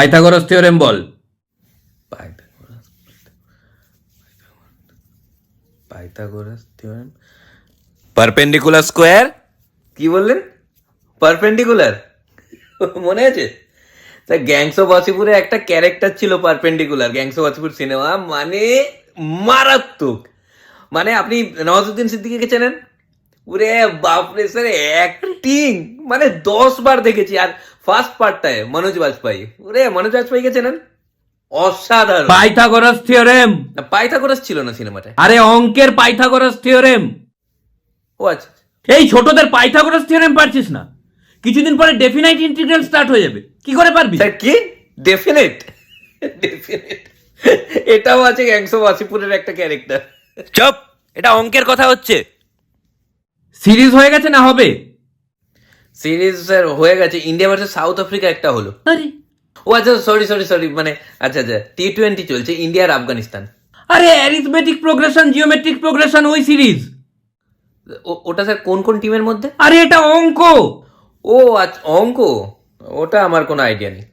Pythagoras theorem বল। Pythagoras theorem. Perpendicular square? কি বললেন? Perpendicular? মনে আছে? তা গ্যাংস অফ ওয়াসিপুরে একটা ক্যারেক্টার ছিল perpendicular gangs of Wasseypur cinema মানে মারাত্মক। মানে আপনি নওয়াজুদ্দিন সিদ্দিকিকে চেনেন? ওরে বাপরে স্যার অ্যাক্টিং মানে দশ বার দেখেছি আর ফার্স্ট পার্টটায় মনোজ বাজপেয়ী। ওরে মনোজ বাজপাই বাজপেয়ীকে চেনেন অসাধারণ। Pythagoras theorem. পাইথাগোরাস ছিল না সিনেমাটায়। আরে অঙ্কের পাইথাগোরাস থিওরেম। ও আচ্ছা এই ছোটদের পাইথাগোরাস থিওরেম পারছিস না। কিছুদিন পরে ডেফিনাইট ইন্টিগ্রাল স্টার্ট হয়ে যাবে। কি করে পারবি? স্যার কি? ডেফিনেট ডেফিনেট এটাও আছে গ্যাংস অফ ওয়াসিপুরের একটা ক্যারেক্টার চপ! এটা অঙ্কের কথা হচ্ছে। সিরিজ হয়ে গেছে না হবে? সিরিজ স্যার হয়ে গেছে। ইন্ডিয়া ভার্সেস সাউথ আফ্রিকা একটা হলো। আরে। ও আচ্ছা সরি সরি সরি মানে আচ্ছা আচ্ছা টি টোয়েন্টি চলছে ইন্ডিয়া আর আফগানিস্তান। আরে অ্যারিথমেটিক প্রোগ্রেশন জিওমেট্রিক প্রোগ্রেশন ওই সিরিজ। ওটা স্যার কোন কোন টিমের মধ্যে? আরে এটা অঙ্ক। ও আচ্ছা অঙ্ক? ওটা আমার কোনো আইডিয়া নেই।